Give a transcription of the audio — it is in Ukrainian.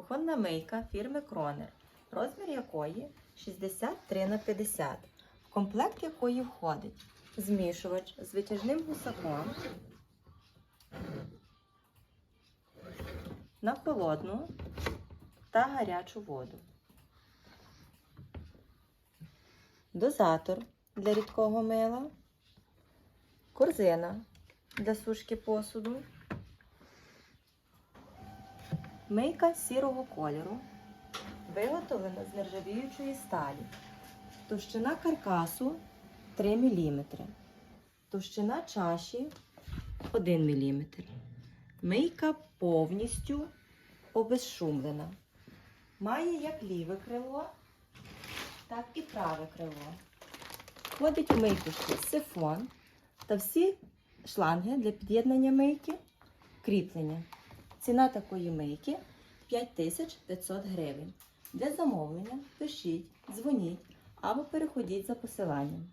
Кухонна мийка фірми Кронер, розмір якої 63 на 50, в комплект якої входить змішувач з витяжним гусаком на холодну та гарячу воду. Дозатор для рідкого мила, корзина для сушки посуду, мийка сірого кольору, виготовлена з нержавіючої сталі, товщина каркасу 3 мм, товщина чаші 1 мм. Мийка повністю обезшумлена. Має як ліве крило, так і праве крило. Входить у мийку сифон та всі шланги для під'єднання мийки, кріплення. Ціна такої мийки 5500 гривень. Для замовлення пишіть, дзвоніть або переходіть за посиланням.